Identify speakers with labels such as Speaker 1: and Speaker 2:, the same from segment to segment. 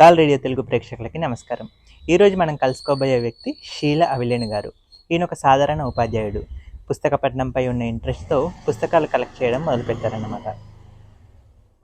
Speaker 1: తాల్ radio Telugu ప్రేక్షకులకి నమస్కారం. ఈరోజు మనం కలుసుకోబోయే వ్యక్తి షీల అవిలేని గారు. ఈయన ఒక సాధారణ ఉపాధ్యాయుడు. పుస్తక పఠనంపై ఉన్న ఇంట్రెస్ట్తో పుస్తకాలు కలెక్ట్ చేయడం మొదలుపెట్టారన్నమాట.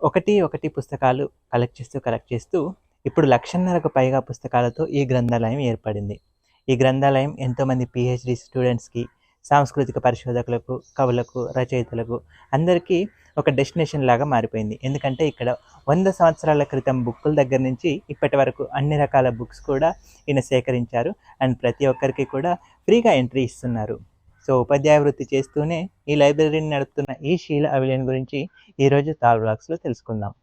Speaker 1: ఒకటి ఒకటి పుస్తకాలు కలెక్ట్ చేస్తూ కలెక్ట్ చేస్తూ ఇప్పుడు లక్షన్నరకు పైగా పుస్తకాలతో ఈ గ్రంథాలయం ఏర్పడింది. ఈ గ్రంథాలయం ఎంతోమంది పిహెచ్డి స్టూడెంట్స్కి సాంస్కృతిక పరిశోధకులకు కవులకు రచయితలకు అందరికీ ఒక డెస్టినేషన్ లాగా మారిపోయింది. ఎందుకంటే ఇక్కడ వంద సంవత్సరాల క్రితం బుక్కుల దగ్గర నుంచి ఇప్పటి వరకు అన్ని రకాల బుక్స్ కూడా ఈయన సేకరించారు. అండ్ ప్రతి ఒక్కరికి కూడా ఫ్రీగా ఎంట్రీ ఇస్తున్నారు. సో ఉపాధ్యాయ వృత్తి చేస్తూనే ఈ లైబ్రరీని నడుపుతున్న ఈ శీల అవిలియన్ గురించి ఈరోజు తాల్ బ్లాగ్స్లో తెలుసుకుందాం.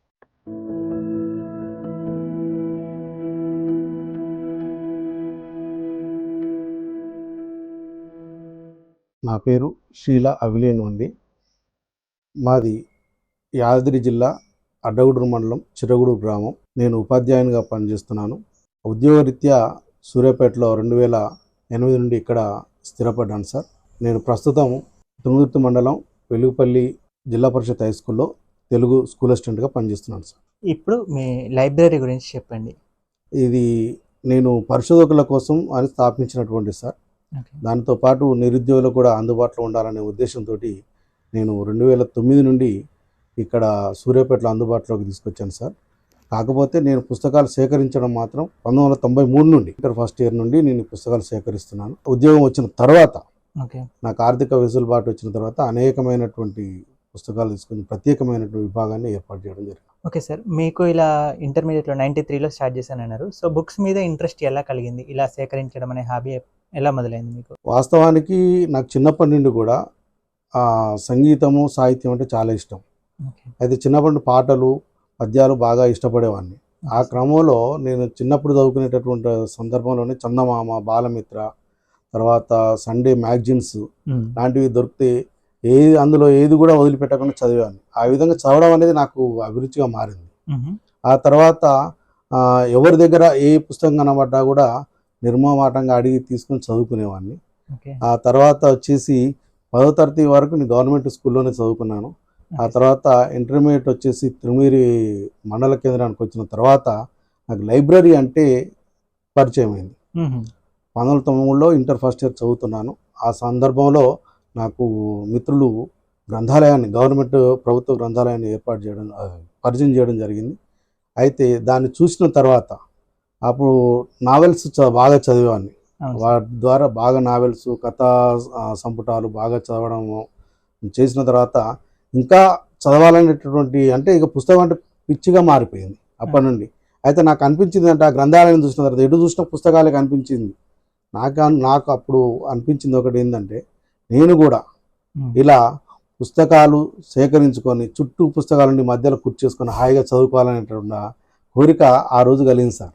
Speaker 2: నా పేరు షీలా అవిలేను అండి. మాది యాదగిరి జిల్లా అడ్డగూడూరు మండలం చిరగూడూరు గ్రామం. నేను ఉపాధ్యాయునిగా పనిచేస్తున్నాను. ఉద్యోగరీత్యా సూర్యాపేటలో రెండు వేల ఎనిమిది నుండి ఇక్కడ స్థిరపడ్డాను సార్. నేను ప్రస్తుతం తుంగుర్తి మండలం వెలుగుపల్లి జిల్లా పరిషత్ హై స్కూల్లో తెలుగు స్కూల్ అసిస్టెంట్గా పనిచేస్తున్నాను సార్.
Speaker 1: ఇప్పుడు మీ లైబ్రరీ గురించి చెప్పండి.
Speaker 2: ఇది నేను పరిశోధకుల కోసం అని స్థాపించినటువంటి సార్. దానితో పాటు నిరుద్యోగులకు కూడా అందుబాటులో ఉండాలనే ఉద్దేశంతో నేను రెండు వేల తొమ్మిది నుండి ఇక్కడ సూర్యాపేటలో అందుబాటులోకి తీసుకొచ్చాను సార్. కాకపోతే నేను పుస్తకాలు సేకరించడం మాత్రం పంతొమ్మిది వందల తొంభై మూడు నుండి ఇంటర్ ఫస్ట్ ఇయర్ నుండి నేను పుస్తకాలు సేకరిస్తున్నాను. ఉద్యోగం వచ్చిన తర్వాత
Speaker 1: ఓకే.
Speaker 2: నాకు ఆర్థిక వెసులుబాటు వచ్చిన తర్వాత అనేకమైనటువంటి పుస్తకాలు తీసుకుని ప్రత్యేకమైనటువంటి విభాగాన్ని ఏర్పాటు చేయడం జరిగింది.
Speaker 1: ఓకే సార్ మీకు ఇలా ఇంటర్మీడియట్లో నైంటీ త్రీలో స్టార్ట్ చేశానన్నారు. సో బుక్స్ మీద ఇంట్రెస్ట్ ఎలా కలిగింది? ఇలా సేకరించడం అనే హాబీ ఎలా మొదలైంది మీకు?
Speaker 2: వాస్తవానికి నాకు చిన్నప్పటి నుండి కూడా ఆ, సంగీతము సాహిత్యం అంటే చాలా ఇష్టం. అయితే చిన్నప్పటి నుండి పాటలు పద్యాలు బాగా ఇష్టపడేవాడిని. ఆ క్రమంలో నేను చిన్నప్పుడు చదువుకునేటటువంటి సందర్భంలోనే చందమామ బాలమిత్ర తర్వాత సండే మ్యాగజైన్స్ లాంటివి దొరికితే ఏది అందులో ఏది కూడా వదిలిపెట్టకుండా చదివాను ఆ విధంగా చదవడం అనేది నాకు అభిరుచిగా మారింది. ఆ తర్వాత ఎవరి దగ్గర ఏ పుస్తకం కనబడ్డా కూడా నిర్మమాటంగా అడిగి తీసుకొని చదువుకునేవాడిని. ఆ తర్వాత వచ్చేసి పదో తరగతి వరకు నేను గవర్నమెంట్ స్కూల్లోనే చదువుకున్నాను. ఆ తర్వాత ఇంటర్మీడియట్ వచ్చేసి తిరుమూరి మండల కేంద్రానికి వచ్చిన తర్వాత నాకు లైబ్రరీ అంటే పరిచయం అయింది పంతొమ్మిది వందల తొంభై మూడులో ఇంటర్ ఫస్ట్ ఇయర్ చదువుతున్నాను. ఆ సందర్భంలో నాకు మిత్రులు గ్రంథాలయాన్ని గవర్నమెంట్ ప్రభుత్వ గ్రంథాలయాన్ని ఏర్పాటు చేయడం పరిచయం చేయడం జరిగింది. అయితే దాన్ని చూసిన తర్వాత అప్పుడు నావెల్స్ బాగా చదివాన్ని వాటి ద్వారా బాగా నావెల్స్ కథా సంపుటాలు బాగా చదవడం చేసిన తర్వాత ఇంకా చదవాలనేటటువంటి అంటే ఇక పుస్తకం అంటే పిచ్చిగా మారిపోయింది అప్పటి నుండి. అయితే నాకు అనిపించింది అంటే ఆ గ్రంథాలయం చూసిన తర్వాత ఎటు చూసిన పుస్తకాలే కనిపించింది. నాకు నాకు అప్పుడు అనిపించింది ఒకటి ఏంటంటే నేను కూడా ఇలా పుస్తకాలు సేకరించుకొని చుట్టూ పుస్తకాల నుండి మధ్యలో కూర్చేసుకొని హాయిగా చదువుకోవాలనేటువంటి కోరిక ఆ రోజు కలిగింది సార్.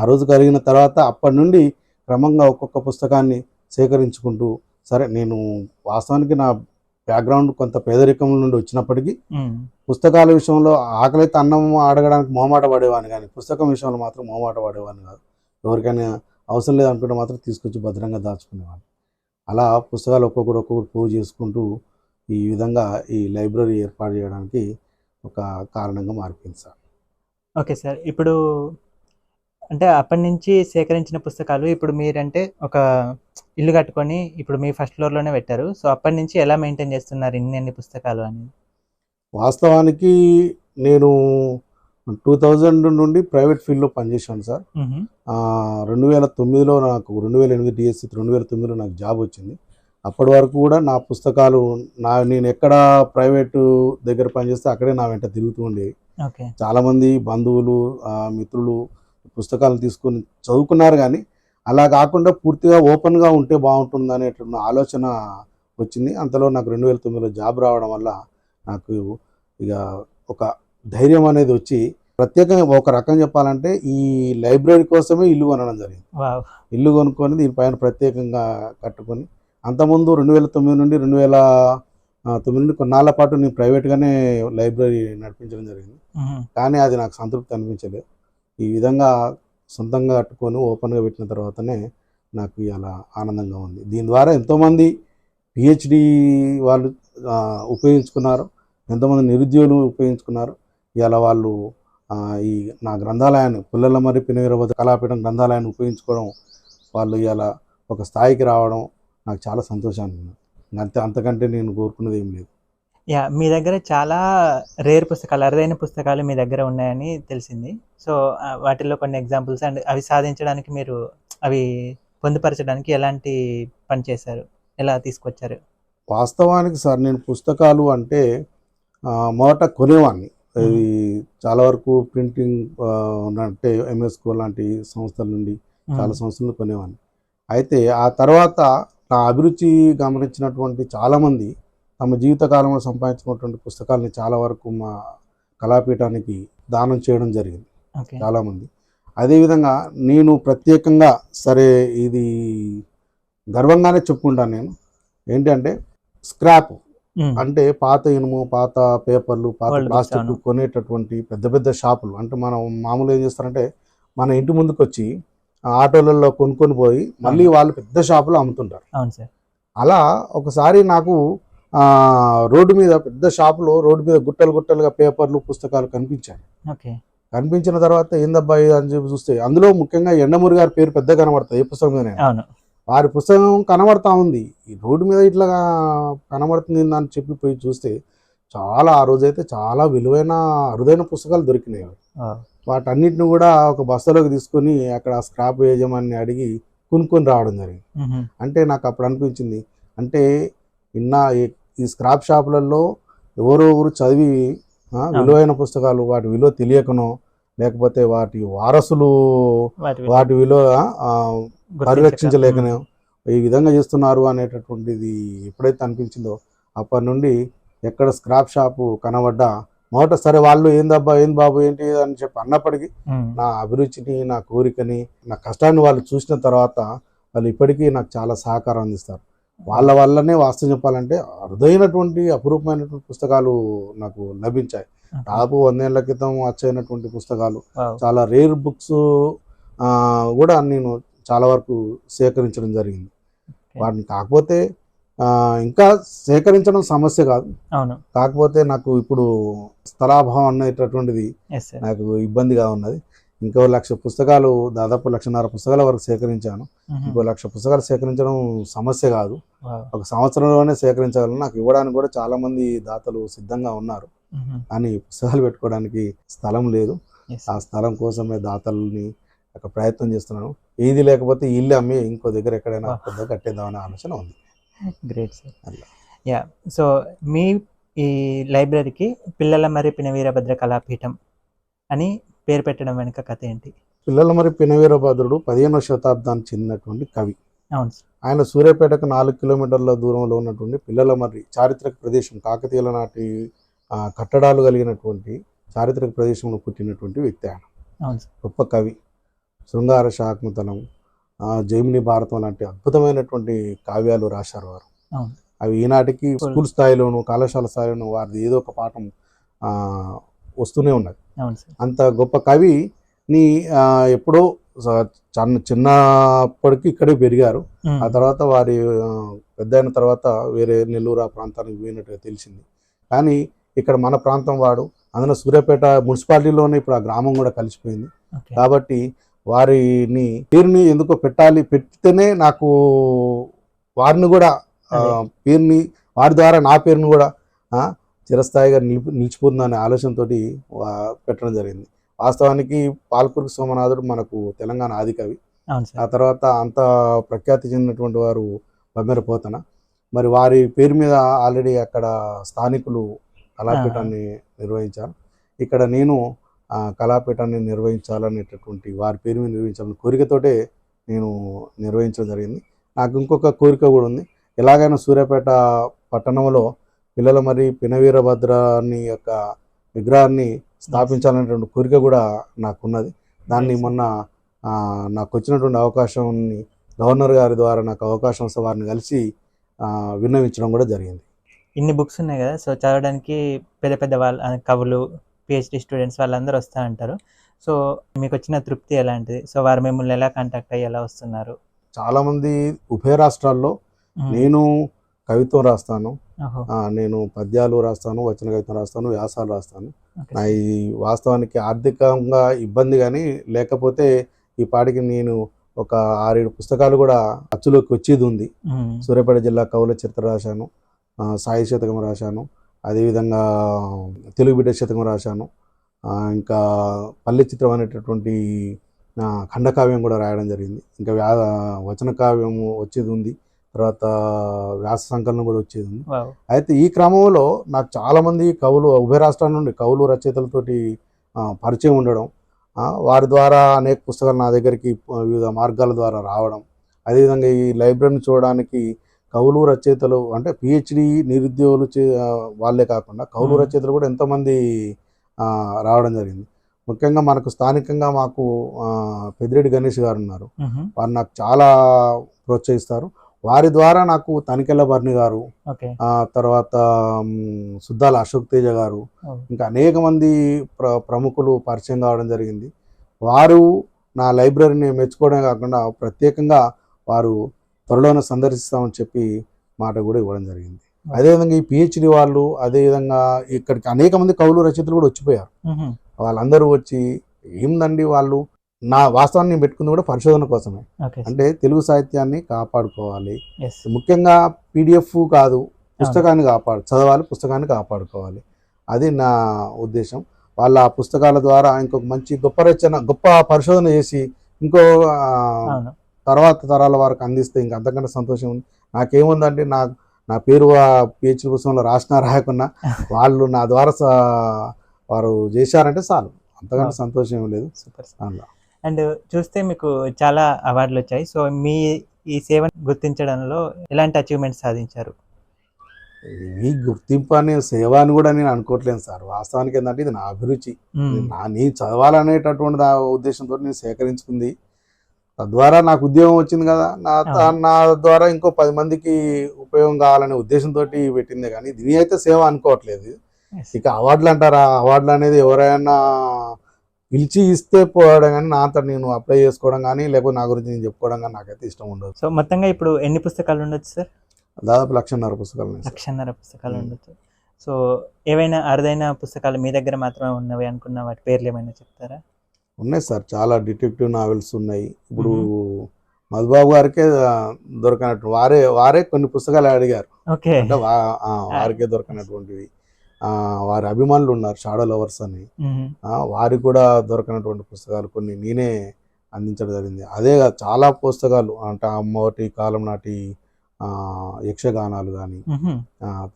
Speaker 2: ఆ రోజు కలిగిన తర్వాత అప్పటి నుండి క్రమంగా ఒక్కొక్క పుస్తకాన్ని సేకరించుకుంటూ సరే నేను వాస్తవానికి నా బ్యాక్గ్రౌండ్ కొంత పేదరికం నుండి వచ్చినప్పటికీ పుస్తకాల విషయంలో ఆకలితో అన్నం అడగడానికి మొహమాట పడేవాడిని కానీ పుస్తకం విషయంలో మాత్రం మొహమాట పడేవాడిని కాదు. ఎవరికైనా అవసరం లేదనుకుంటే మాత్రం తీసుకొచ్చి భద్రంగా దాచుకునేవాడిని. అలా పుస్తకాలు ఒక్కొక్కటి ఒక్కొక్కటి పూజ చేసుకుంటూ ఈ విధంగా ఈ లైబ్రరీ ఏర్పాటు చేయడానికి ఒక కారణంగా మారిపోయింది సార్.
Speaker 1: ఓకే సార్ ఇప్పుడు అంటే అప్పటి నుంచి సేకరించిన పుస్తకాలు ఇప్పుడు మీరంటే ఒక ఇల్లు కట్టుకొని ఇప్పుడు మీ ఫస్ట్ ఫ్లోర్లోనే పెట్టారు. సో అప్పటి నుంచి ఎలా మెయింటైన్ చేస్తున్నారు ఇన్ని అన్ని పుస్తకాలు అని?
Speaker 2: వాస్తవానికి నేను టూ థౌజండ్ నుండి ప్రైవేట్ ఫీల్డ్లో పనిచేశాను సార్. రెండు వేల తొమ్మిదిలో నాకు రెండు వేల ఎనిమిది డిఎస్సి రెండు వేల తొమ్మిదిలో నాకు జాబ్ వచ్చింది. అప్పటి వరకు కూడా నా పుస్తకాలు నా నేను ఎక్కడ ప్రైవేటు దగ్గర పనిచేస్తే అక్కడే నా వెంట తిరుగుతూ ఉండేవి.
Speaker 1: ఓకే.
Speaker 2: చాలామంది బంధువులు మిత్రులు పుస్తకాలు తీసుకొని చదువుకున్నారు కానీ అలా కాకుండా పూర్తిగా ఓపెన్గా ఉంటే బాగుంటుంది అనేటువంటి ఆలోచన వచ్చింది. అంతలో నాకు రెండు వేల తొమ్మిదిలో జాబ్ రావడం వల్ల నాకు ఇక ఒక ధైర్యం అనేది వచ్చి ప్రత్యేకంగా ఒక రకం చెప్పాలంటే ఈ లైబ్రరీ కోసమే ఇల్లు కొనడం జరిగింది. ఇల్లు కొనుక్కొని దీనిపైన ప్రత్యేకంగా కట్టుకొని అంతకుముందు రెండు వేల తొమ్మిది నుండి రెండు వేల తొమ్మిది నుండి కొన్నాళ్ళ పాటు నేను ప్రైవేట్గానే లైబ్రరీ నడిపించడం జరిగింది. కానీ అది నాకు సంతృప్తి అనిపించలేదు. ఈ విధంగా సొంతంగా కట్టుకొని ఓపెన్గా పెట్టిన తర్వాతనే నాకు ఇలా ఆనందంగా ఉంది. దీని ద్వారా ఎంతోమంది పిహెచ్డి వాళ్ళు ఉపయోగించుకున్నారు ఎంతోమంది నిరుద్యోగులు ఉపయోగించుకున్నారు. ఇలా వాళ్ళు ఈ నా గ్రంథాలయాన్ని పుల్లల మరి పినవీరవద్ద కళాపీఠం గ్రంథాలయాన్ని ఉపయోగించుకోవడం వాళ్ళు ఇలా ఒక స్థాయికి రావడం నాకు చాలా సంతోషాన్ని అంతే అంతకంటే నేను కోరుకున్నది ఏం లేదు.
Speaker 1: యా మీ దగ్గర చాలా రేర్ పుస్తకాలు అరుదైన పుస్తకాలు మీ దగ్గర ఉన్నాయని తెలిసింది. సో వాటిల్లో కొన్ని ఎగ్జాంపుల్స్ అండ్ అవి సాధించడానికి మీరు అవి పొందుపరచడానికి ఎలాంటి పని చేశారు? ఎలా తీసుకొచ్చారు?
Speaker 2: వాస్తవానికి సార్ నేను పుస్తకాలు అంటే మొదట కొనేవాడిని. ఇది చాలా వరకు ప్రింటింగ్ అంటే ఎంఎస్కో లాంటి సంస్థల నుండి చాలా సంవత్సరాలు కొనేవాడిని. అయితే ఆ తర్వాత నా అభిరుచి గమనించినటువంటి చాలామంది తమ జీవితకాలంలో సంపాదించుకున్నటువంటి పుస్తకాలని చాలా వరకు మా కళాపీఠానికి దానం చేయడం జరిగింది. చాలామంది. అదేవిధంగా నేను ప్రత్యేకంగా సరే ఇది గర్వంగానే చెప్పుకుంటాను నేను. ఏంటంటే స్క్రాప్. అంటే పాత ఇనుము పాత పేపర్లు పాత ప్లాస్టిక్. కొనేటటువంటి పెద్ద పెద్ద షాపులు. అంటే మనం మామూలుగా ఏం చేస్తారంటే మన ఇంటి ముందుకు వచ్చి ఆటోలలో కొనుక్కొని పోయి మళ్ళీ వాళ్ళు పెద్ద షాపులో అమ్ముతుంటారు. అలా ఒకసారి నాకు రోడ్డు మీద పెద్ద షాపులో రోడ్డు మీద గుట్టలు గుట్టలుగా పేపర్లు పుస్తకాలు కనిపించాయి. కనిపించిన తర్వాత ఏందబ్బా ఇది అని చెప్పి చూస్తే అందులో ముఖ్యంగా ఎండమూరి గారి పేరు పెద్ద కనబడుతుంది ఏ పుస్తకం మీద
Speaker 1: అవును.
Speaker 2: వారి పుస్తకం కనబడతా ఉంది. ఈ రోడ్డు మీద ఇట్లా కనబడుతుంది అని చెప్పి పోయి చూస్తే చాలా ఆ రోజైతే చాలా విలువైన అరుదైన పుస్తకాలు దొరికినాయి వాటన్నిటిని కూడా ఒక బస్సులోకి తీసుకొని అక్కడ స్క్రాప్ యజమాని అడిగి కొనుక్కొని రావడం జరిగింది. అంటే నాకు అప్పుడు అనిపించింది అంటే ఇన్న ఈ- స్క్రాప్ షాపులలో ఎవరో ఎవరు చదివి విలువైన పుస్తకాలు వాటి విలువ తెలియకనో లేకపోతే వాటి వారసులు
Speaker 1: వాటి
Speaker 2: విలువ. పరిరక్షించలేకనే ఈ విధంగా చేస్తున్నారు అనేటటువంటిది ఎప్పుడైతే అనిపించిందో అప్పటి నుండి ఎక్కడ స్క్రాప్ షాపు కనబడ్డా మొదట సరే వాళ్ళు ఏందబ్బా ఏం బాబు ఏంటి అని చెప్పి అన్నప్పటికీ. నా అభిరుచిని నా కోరికని నా కష్టాన్ని వాళ్ళు చూసిన తర్వాత వాళ్ళు ఇప్పటికీ నాకు చాలా సహకారం అందిస్తారు వాళ్ళ వల్లనే వాస్తవం చెప్పాలంటే అరుదైనటువంటి అపురూపమైనటువంటి పుస్తకాలు నాకు లభించాయి. దాదాపు వందేళ్ళ క్రితం వచ్చైనటువంటి పుస్తకాలు. చాలా రేర్ బుక్స్ కూడా నేను చాలా వరకు సేకరించడం జరిగింది. వాటిని కాకపోతే ఇంకా సేకరించడం సమస్య కాదు.
Speaker 1: అవును.
Speaker 2: కాకపోతే నాకు ఇప్పుడు స్థలాభావం అనేటటువంటిది నాకు ఇబ్బందిగా ఉన్నది. ఇంకో లక్ష పుస్తకాలు దాదాపు లక్షన్నర పుస్తకాల వరకు సేకరించాను. ఇంకో లక్ష పుస్తకాలు సేకరించడం సమస్య కాదు. ఒక సంవత్సరంలోనే సేకరించగలను నాకు ఇవ్వడానికి కూడా చాలా మంది దాతలు సిద్ధంగా ఉన్నారు. కానీ పుస్తకాలు పెట్టుకోవడానికి స్థలం లేదు ఆ స్థలం కోసమే దాతల్ని ఒక ప్రయత్నం చేస్తున్నాను ఏది లేకపోతే ఇల్లు అమ్మి ఇంకో దగ్గర ఎక్కడైనా. పెద్ద కట్టేద్దామనే ఆలోచన ఉంది
Speaker 1: గ్రేట్ సార్. యా సో మీ ఈ లైబ్రరీకి పిల్లల మరి పినవీరభద్ర కళాపీఠం అని పేరు పెట్టడం వెనుక కథ ఏంటి?
Speaker 2: పిల్లల మరి పినవీరభద్రుడు పదిహేనవ శతాబ్దానికి చెందినటువంటి కవి.
Speaker 1: అవును సార్.
Speaker 2: ఆయన సూర్యాపేటకు నాలుగు కిలోమీటర్ల దూరంలో ఉన్నటువంటి పిల్లల మర్రి చారిత్రక ప్రదేశం కాకతీయుల నాటి కట్టడాలు కలిగినటువంటి చారిత్రక ప్రదేశంలో పుట్టినటువంటి వ్యక్తి ఆయన. గొప్ప కవి. శృంగార శాకుంతలం ఆ, జైమిని భారతం లాంటి అద్భుతమైనటువంటి కావ్యాలు రాశారు వారు. అవి ఈనాటికి స్కూల్ స్థాయిలోను కళాశాల స్థాయిలోను వారిది ఏదో ఒక పాఠం ఆ, వస్తూనే ఉన్నది. అంత గొప్ప కవిని ఆ, ఎప్పుడో చిన్న చిన్నప్పటికి ఇక్కడే పెరిగారు. ఆ తర్వాత వారి పెద్ద అయిన తర్వాత వేరే నెల్లూరు ఆ ప్రాంతానికి పోయినట్టుగా తెలిసింది. కానీ ఇక్కడ మన ప్రాంతం వాడు అందులో సూర్యాపేట మున్సిపాలిటీలోనే ఇప్పుడు ఆ గ్రామం కూడా కలిసిపోయింది. కాబట్టి వారిని పేరుని ఎందుకో పెట్టాలి పెట్టితేనే నాకు వారిని కూడా. పేరుని వారి ద్వారా నా పేరుని కూడా చిరస్థాయిగా నిలిపి నిలిచిపోతుందనే ఆలోచనతో పెట్టడం జరిగింది. వాస్తవానికి పాల్కురికి సోమనాథుడు మనకు తెలంగాణ ఆది కవి. ఆ తర్వాత అంత ప్రఖ్యాతి చెందినటువంటి వారు బమ్మెర పోతన. మరి వారి పేరు మీద ఆల్రెడీ అక్కడ స్థానికులు కళాపీఠాన్ని నిర్వహించారు. ఇక్కడ నేను కళాపీఠాన్ని నిర్వహించాలనేటటువంటి వారి పేరు మీద నిర్వహించాలని కోరికతోటే నేను నిర్వహించడం జరిగింది. నాకు ఇంకొక కోరిక కూడా ఉంది. ఎలాగైనా సూర్యాపేట పట్టణంలో పిల్లల మరి పినవీరభద్రాన్ని యొక్క విగ్రహాన్ని స్థాపించాలనేటువంటి కోరిక కూడా నాకున్నది. దాన్ని. మొన్న నాకు వచ్చినటువంటి అవకాశాన్ని గవర్నర్ గారి ద్వారా నాకు అవకాశం వస్తే వారిని కలిసి విన్నవించడం కూడా జరిగింది.
Speaker 1: ఇన్ని బుక్స్ ఉన్నాయి కదా సో చదవడానికి పెద్ద పెద్ద వాళ్ళ కవులు పిహెచ్డి స్టూడెంట్స్ వాళ్ళందరూ వస్తూ ఉంటారు సో మీకు వచ్చిన తృప్తి ఎలాంటిది? సో వారు మిమ్మల్ని ఎలా కాంటాక్ట్ అయ్యి ఎలా వస్తున్నారు?
Speaker 2: చాలామంది ఉభయ రాష్ట్రాల్లో. నేను కవిత్వం రాస్తాను. నేను పద్యాలు రాస్తాను వచన కవిత్వం రాస్తాను వ్యాసాలు రాస్తాను. నా ఈ వాస్తవానికి ఆర్థికంగా ఇబ్బంది కానీ లేకపోతే ఈ పాటికి నేను ఒక ఆరేడు పుస్తకాలు కూడా అచ్చులోకి వచ్చేది ఉంది. సూర్యాపేట జిల్లా కవుల చరిత్ర రాశాను. సాయి శతకం రాశాను. అదేవిధంగా తెలుగు బిడ్డ శతకం రాశాను. ఇంకా పల్లె చిత్రం అనేటటువంటి ఖండకావ్యం కూడా రాయడం జరిగింది. ఇంకా వ్యా వచన కావ్యము వచ్చేది ఉంది. తర్వాత వ్యాస సంకలనం కూడా వచ్చేది. ఉంది అయితే ఈ క్రమంలో నాకు చాలామంది కవులు ఉభయ రాష్ట్రాల నుండి కవులు రచయితలతోటి పరిచయం ఉండడం వారి ద్వారా అనేక పుస్తకాలు నా దగ్గరికి వివిధ మార్గాల ద్వారా రావడం అదేవిధంగా ఈ లైబ్రరీని చూడడానికి కవులు రచయితలు అంటే పిహెచ్డి నిరుద్యోగులు చే- వాళ్ళే కాకుండా కవులు. రచయితలు కూడా ఎంతోమంది రావడం జరిగింది. ముఖ్యంగా మనకు స్థానికంగా మాకు పెద్దిరెడ్డి గణేష్ గారు ఉన్నారు. వారు నాకు చాలా ప్రోత్సహిస్తారు. వారి ద్వారా నాకు తనికెళ్ళ భరణి గారు తర్వాత సుద్దాల అశోక్ తేజ గారు. ఇంకా అనేక మంది ప్ర ప్రముఖులు పరిచయం కావడం జరిగింది. వారు నా లైబ్రరీని మెచ్చుకోవడమే కాకుండా ప్రత్యేకంగా వారు త్వరలోనే సందర్శిస్తామని చెప్పి మాట కూడా ఇవ్వడం జరిగింది. అదేవిధంగా ఈ పిహెచ్డి వాళ్ళు అదేవిధంగా ఇక్కడికి అనేక మంది కవులు రచయితలు కూడా వచ్చిపోయారు. వాళ్ళందరూ వచ్చి ఏందండి వాళ్ళు? నా వాస్తవాన్ని నేను పెట్టుకుంది కూడా పరిశోధన కోసమే. అంటే తెలుగు సాహిత్యాన్ని కాపాడుకోవాలి. ముఖ్యంగా పీడిఎఫ్ కాదు పుస్తకాన్ని కాపాడు చదవాలి పుస్తకాన్ని కాపాడుకోవాలి. అది నా ఉద్దేశం. వాళ్ళ ఆ పుస్తకాల ద్వారా ఇంకొక మంచి గొప్ప రచన గొప్ప పరిశోధన చేసి ఇంకో తర్వాత తరాల వారికి అందిస్తే ఇంకా అంతకంటే సంతోషం ఉంది. నాకేముందంటే నా నా పేరు పిహెచ్డి పుస్తకంలో రాసినా రాయకున్నా వాళ్ళు నా ద్వారా వారు చేశారంటే చాలు. అంతకంటే సంతోషం ఏం లేదు.
Speaker 1: సూపర్. అండ్ చూస్తే మీకు చాలా అవార్డులు వచ్చాయి. సో మీ ఈ సేవను గుర్తించడంలో ఎలాంటి అచీవ్మెంట్స్ సాధించారు?
Speaker 2: ఈ గుర్తింపు అనే సేవ అని కూడా నేను అనుకోవట్లేదు సార్. వాస్తవానికి ఏంటంటే ఇది నా అభిరుచి. నా నీ చదవాలనేటటువంటి ఉద్దేశంతో నేను సేకరించుకుంది. తద్వారా నాకు ఉద్యోగం వచ్చింది కదా. నా. నా ద్వారా ఇంకో పది మందికి ఉపయోగం కావాలనే ఉద్దేశంతో పెట్టిందే. కానీ దీని అయితే సేవ అనుకోవట్లేదు. ఇక అవార్డులు అంటారా? అవార్డులు అనేది ఎవరైనా పిలిచి ఇస్తే పోవడం కానీ నా అంతా నేను అప్లై చేసుకోవడం కానీ లేకపోతే నా గురించి నేను చెప్పుకోవడం కానీ నాకైతే ఇష్టం ఉండదు.
Speaker 1: సో మొత్తంగా ఇప్పుడు ఎన్ని పుస్తకాలు ఉండొచ్చు సార్?
Speaker 2: దాదాపు లక్షన్నర పుస్తకాలు.
Speaker 1: లక్షన్నర పుస్తకాలు. ఉండొచ్చు. సో ఏవైనా అరుదైన పుస్తకాలు మీ దగ్గర మాత్రమే ఉన్నవి అనుకున్న వాటి పేర్లు ఏమైనా చెప్తారా?
Speaker 2: ఉన్నాయి సార్. చాలా డిటెక్టివ్ నావెల్స్ ఉన్నాయి. ఇప్పుడు మధుబాబు గారికే దొరకనట్టు వారే వారే కొన్ని పుస్తకాలు అడిగారు.
Speaker 1: ఓకే.
Speaker 2: అంటే వారికే దొరకనటువంటివి. వారి అభిమానులు ఉన్నారు షాడో లవర్స్ అని. వారికి కూడా దొరకనటువంటి పుస్తకాలు కొన్ని నేనే అందించడం జరిగింది. అదే చాలా పుస్తకాలు అంటే అమ్మటి కాలం నాటి ఆ, యక్షగానాలు కానీ.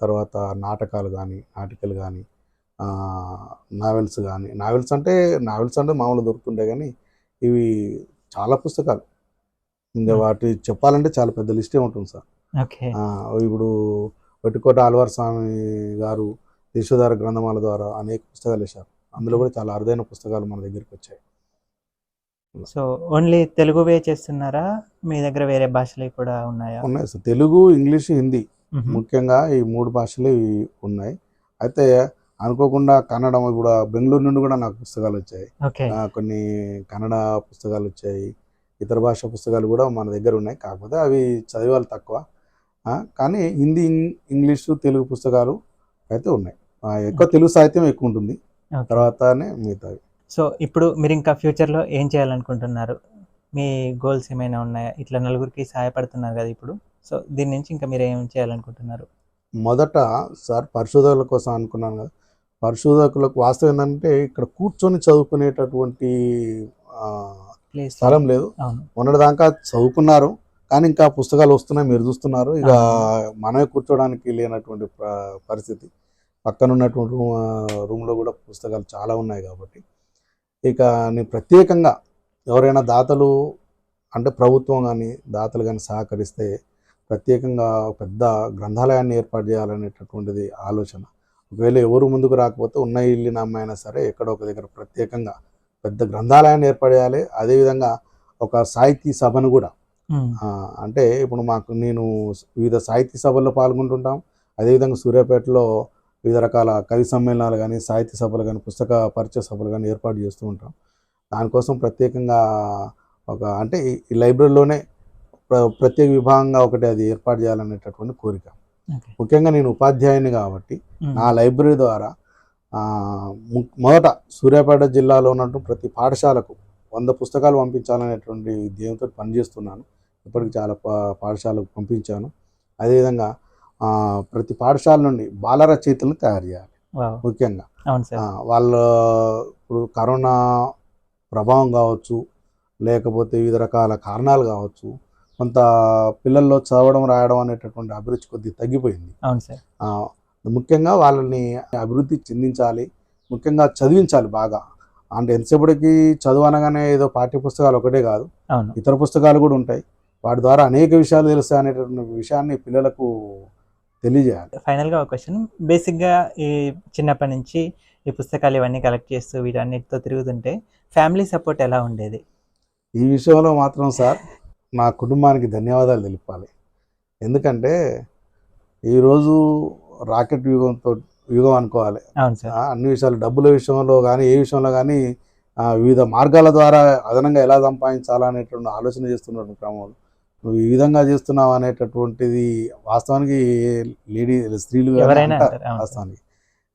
Speaker 2: తర్వాత నాటకాలు కానీ నాటికలు కానీ నావెల్స్ కానీ నావెల్స్ అంటే నావెల్స్ అంటే మామూలు దొరుకుతుండే కానీ ఇవి చాలా పుస్తకాలు. ఇంకా. వాటి చెప్పాలంటే చాలా పెద్ద లిస్టే ఉంటుంది సార్. ఇప్పుడు వట్టికోట ఆల్వార్ స్వామి గారు దేశోధార గ్రంథమాల ద్వారా అనేక పుస్తకాలు వేశారు. అందులో కూడా చాలా అరుదైన పుస్తకాలు మన దగ్గరికి వచ్చాయి.
Speaker 1: సో ఓన్లీ తెలుగువే చేస్తున్నారా? మీ దగ్గర వేరే భాషలు కూడా ఉన్నాయా?
Speaker 2: ఉన్నాయి సార్. తెలుగు ఇంగ్లీష్ హిందీ. ముఖ్యంగా ఈ మూడు భాషలు ఇవి ఉన్నాయి. అయితే అనుకోకుండా కన్నడం ఇప్పుడు బెంగళూరు నుండి కూడా నాకు పుస్తకాలు వచ్చాయి. కొన్ని కన్నడ పుస్తకాలు వచ్చాయి. ఇతర భాష పుస్తకాలు కూడా మన దగ్గర ఉన్నాయి. కాకపోతే అవి చదివే వాళ్ళు తక్కువ కానీ హిందీ ఇంగ్- ఇంగ్లీషు తెలుగు పుస్తకాలు అయితే ఉన్నాయి. ఎక్కువ తెలుగు సాహిత్యం ఎక్కువ ఉంటుంది. తర్వాతనే మిగతావి.
Speaker 1: సో ఇప్పుడు మీరు ఇంకా ఫ్యూచర్లో ఏం చేయాలనుకుంటున్నారు? మీ గోల్స్ ఏమైనా ఉన్నాయా? ఇట్లా నలుగురికి సహాయపడుతున్నారు కదా ఇప్పుడు. సో దీని నుంచి ఇంకా మీరు ఏం చేయాలనుకుంటున్నారు?
Speaker 2: మొదట సార్ పరిశోధకుల కోసం అనుకున్నాను కదా. పరిశోధకులకు వాస్తవం ఏంటంటే ఇక్కడ కూర్చొని చదువుకునేటటువంటి స్థలం లేదు.
Speaker 1: అవును.
Speaker 2: మొన్నటిదాకా చదువుకున్నారు. కానీ ఇంకా పుస్తకాలు వస్తున్నాయి. మీరు చూస్తున్నారు. ఇక మనమే కూర్చోడానికి లేనటువంటి పరిస్థితి. పక్కన ఉన్నటువంటి రూమ్ రూమ్లో కూడా పుస్తకాలు చాలా ఉన్నాయి కాబట్టి. ఇక నేను ప్రత్యేకంగా ఎవరైనా దాతలు అంటే ప్రభుత్వం కానీ దాతలు కానీ సహకరిస్తే ప్రత్యేకంగా పెద్ద గ్రంథాలయాన్ని ఏర్పాటు చేయాలనేటటువంటిది ఆలోచన. ఒకవేళ ఎవరు ముందుకు రాకపోతే ఉన్న ఇల్లు అమ్మాయినా సరే ఎక్కడో ఒక దగ్గర ప్రత్యేకంగా పెద్ద గ్రంథాలయాన్ని ఏర్పాటు చేయాలి. అదేవిధంగా ఒక సాహితీ సభను కూడా. అంటే ఇప్పుడు మాకు నేను వివిధ సాహితీ సభల్లో పాల్గొంటుంటాం. అదేవిధంగా సూర్యాపేటలో వివిధ రకాల కవి సమ్మేళనాలు కానీ సాహితీ సభలు కానీ పుస్తక పరిచయ సభలు కానీ ఏర్పాటు చేస్తూ ఉంటాం. దానికోసం ప్రత్యేకంగా ఒక అంటే ఈ- ఈ లైబ్రరీలోనే ప్ర- ప్రత్యేక విభాగంగా ఒకటి అది ఏర్పాటు చేయాలనేటటువంటి కోరిక. ముఖ్యంగా నేను ఉపాధ్యాయుని కాబట్టి. నా లైబ్రరీ ద్వారా మొదట సూర్యాపేట జిల్లాలో ఉన్నటువంటి ప్రతి పాఠశాలకు వంద పుస్తకాలు పంపించాలనేటువంటి ధ్యేయంతో పనిచేస్తున్నాను. ఇప్పటికి చాలా పా- పాఠశాలకు పంపించాను. అదేవిధంగా ప్రతి పాఠశాల నుండి బాల రచయితలను తయారు చేయాలి. ముఖ్యంగా. వాళ్ళ ఇప్పుడు కరోనా ప్రభావం కావచ్చు లేకపోతే వివిధ రకాల కారణాలు కావచ్చు కొంత పిల్లల్లో చదవడం రాయడం అనేటటువంటి అభిరుచి కొద్దిగా తగ్గిపోయింది. ముఖ్యంగా వాళ్ళని అభివృద్ధి చెందించాలి ముఖ్యంగా చదివించాలి బాగా. అంటే ఎంతసేపటికి చదువు అనగానే ఏదో పాఠ్య పుస్తకాలు ఒకటే కాదు ఇతర పుస్తకాలు కూడా ఉంటాయి. వాటి ద్వారా అనేక విషయాలు తెలుస్తాయి అనేటటువంటి విషయాన్ని పిల్లలకు తెలియజేయాలి.
Speaker 1: ఫైనల్గా ఒక క్వశ్చన్ బేసిక్గా ఈ చిన్నప్పటి నుంచి ఈ పుస్తకాలు ఇవన్నీ కలెక్ట్ చేస్తూ వీటన్నిటితో తిరుగుతుంటే ఫ్యామిలీ సపోర్ట్ ఎలా ఉండేది?
Speaker 2: ఈ విషయంలో మాత్రం సార్ నా కుటుంబానికి ధన్యవాదాలు తెలిపాలి ఎందుకంటే ఈరోజు రాకెట్ యుగంతో యుగం అనుకోవాలి. అన్ని విషయాలు డబ్బుల విషయంలో కానీ ఏ విషయంలో కానీ వివిధ మార్గాల ద్వారా అదనంగా ఎలా సంపాదించాలా అనేటువంటి ఆలోచన చేస్తున్నటువంటి క్రమంలో నువ్వు ఈ విధంగా చేస్తున్నావు అనేటటువంటిది వాస్తవానికి లేడీ స్త్రీలు. వాస్తవానికి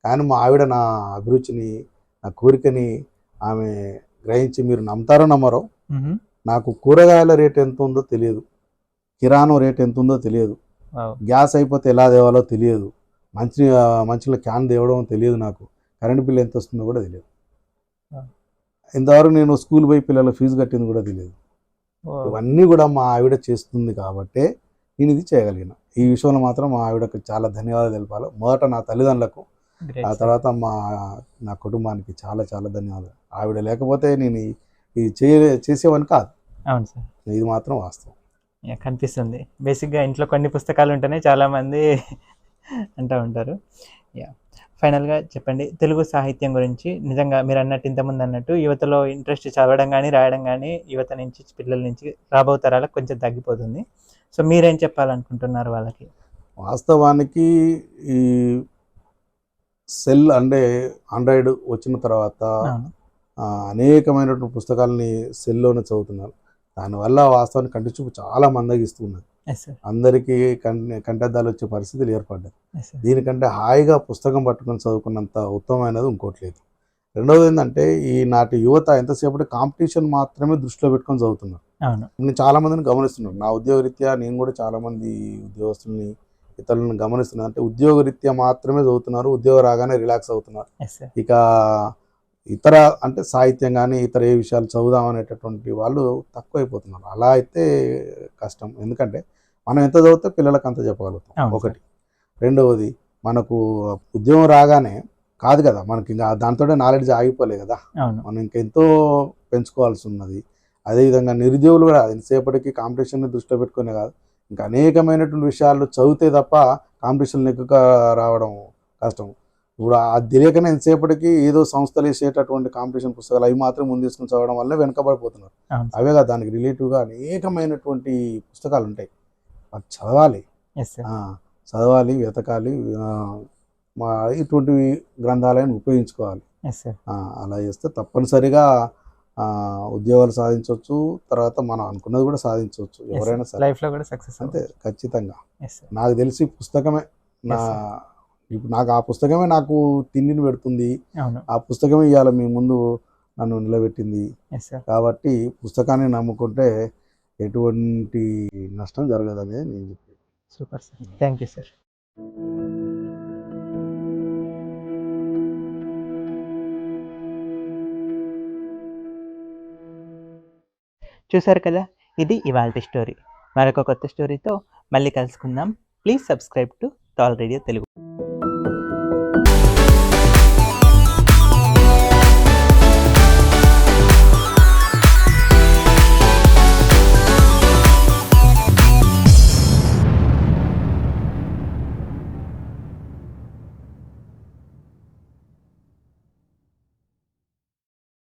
Speaker 2: కానీ మా ఆవిడ నా అభిరుచిని నా కోరికని ఆమె గ్రహించి మీరు నమ్ముతారో నమ్మరో
Speaker 1: మ్మ్.
Speaker 2: నాకు కూరగాయల రేట్ ఎంత ఉందో తెలియదు కిరాణం రేట్ ఎంత ఉందో తెలియదు గ్యాస్ అయిపోతే ఎలా తేవాలో తెలియదు మంచి మంచిలో క్యాన్ తేవడం తెలియదు నాకు కరెంట్ బిల్ ఎంత వస్తుందో కూడా తెలియదు. ఇంతవరకు నేను స్కూల్ పోయి పిల్లల ఫీజు కట్టింది కూడా తెలియదు. ఇవన్నీ కూడా మా ఆవిడ చేస్తుంది కాబట్టే నేను ఇది చేయగలిగిన. ఈ విషయంలో మాత్రం మా ఆవిడకు చాలా ధన్యవాదాలు తెలపాలి. మొదట నా తల్లిదండ్రులకు ఆ. తర్వాత మా నా కుటుంబానికి చాలా చాలా ధన్యవాదాలు. ఆవిడ లేకపోతే నేను ఇది చేయ చేసేవాని కాదు.
Speaker 1: అవును సార్.
Speaker 2: ఇది మాత్రం వాస్తవం.
Speaker 1: కనిపిస్తుంది. బేసిక్గా ఇంట్లో కొన్ని పుస్తకాలు ఉంటేనే చాలామంది అంటూ ఉంటారు. యా. ఫైనల్గా చెప్పండి. తెలుగు సాహిత్యం గురించి నిజంగా మీరు అన్నట్టు ఇంతకుముందు అన్నట్టు యువతలో ఇంట్రెస్ట్ చదవడం కానీ రాయడం కానీ యువత నుంచి పిల్లల నుంచి రాబో తరాలకు కొంచెం తగ్గిపోతుంది. సో మీరేం చెప్పాలనుకుంటున్నారు వాళ్ళకి?
Speaker 2: వాస్తవానికి ఈ సెల్ అంటే ఆండ్రాయిడ్ వచ్చిన తర్వాత అనేకమైనటువంటి పుస్తకాలని సెల్లోనే చదువుతున్నారు. దానివల్ల వాస్తవానికి కంటి చూపు చాలా
Speaker 1: సార్
Speaker 2: అందరికీ కంటి కంటద్దాలు వచ్చే పరిస్థితులు ఏర్పడ్డాయి. దీనికంటే హాయిగా పుస్తకం పట్టుకొని చదువుకున్నంత ఉత్తమమైనది ఇంకోటి లేదు. రెండవది ఏంటంటే ఈనాటి యువత ఎంతసేపటి కాంపిటీషన్ మాత్రమే దృష్టిలో పెట్టుకొని చదువుతున్నారు. నేను చాలా మందిని గమనిస్తున్నాను. నా ఉద్యోగరీత్యా నేను కూడా చాలా మంది ఉద్యోగస్తుల్ని ఇతరులను గమనిస్తున్నాను. అంటే ఉద్యోగరీత్యా మాత్రమే చదువుతున్నారు ఉద్యోగం రాగానే రిలాక్స్ అవుతున్నారు. ఇక ఇతర అంటే సాహిత్యం కానీ ఇతర ఏ విషయాలు చదువుదాం అనేటటువంటి వాళ్ళు తక్కువైపోతున్నారు. అలా అయితే కష్టం. ఎందుకంటే మనం ఎంత చదివితే పిల్లలకు అంత చెప్పగలుగుతాం. ఒకటి. రెండవది మనకు ఉద్యోగం రాగానే కాదు కదా మనకి ఇంకా దాంతో నాలెడ్జ్ ఆగిపోలే కదా. మనం ఇంకెంతో పెంచుకోవాల్సి ఉన్నది అదేవిధంగా నిరుద్యోగులు కూడా ఎంతసేపటికి కాంపిటీషన్ని దృష్టిలో పెట్టుకునే కాదు. ఇంకా అనేకమైనటువంటి విషయాలు చదివితే తప్ప కాంపిటీషన్ ఎక్కువ రావడం కష్టం. ఇప్పుడు అది తెలియకనే ఎంతసేపటికి ఏదో సంస్థలు వేసేటటువంటి కాంపిటీషన్ పుస్తకాలు అవి మాత్రం ముందు తీసుకుని చదవడం వల్ల వెనకబడిపోతున్నారు.
Speaker 1: అవును. సార్
Speaker 2: అవే కదా దానికి రిలేటివ్గా అనేకమైనటువంటి పుస్తకాలు ఉంటాయి. అది చదవాలి. ఆ, చదవాలి వెతకాలి ఆ, మా ఇటువంటివి గ్రంథాలయాన్ని ఉపయోగించుకోవాలి. ఆ, అలా చేస్తే తప్పనిసరిగా ఆ, ఉద్యోగాలు సాధించవచ్చు తర్వాత మనం అనుకున్నది కూడా సాధించవచ్చు ఎవరైనా సరే.
Speaker 1: లైఫ్లో కూడా సక్సెస్
Speaker 2: అంతే ఖచ్చితంగా. నాకు తెలిసి పుస్తకమే నా ఇప్పుడు నాకు ఆ పుస్తకమే నాకు తిండిని పెడుతుంది. ఆ పుస్తకమే ఇవాళ మీ ముందు నన్ను నిలబెట్టింది. కాబట్టి పుస్తకాన్ని నమ్ముకుంటే ఎటువంటి నష్టం జరగదని నేను చెప్పి
Speaker 1: super sir thank you sir చూసారు కదా? ఇది ఇవాళ స్టోరీ. మరొక కొత్త స్టోరీతో మళ్ళీ కలుసుకుందాం. Please subscribe to Taal radio Telugu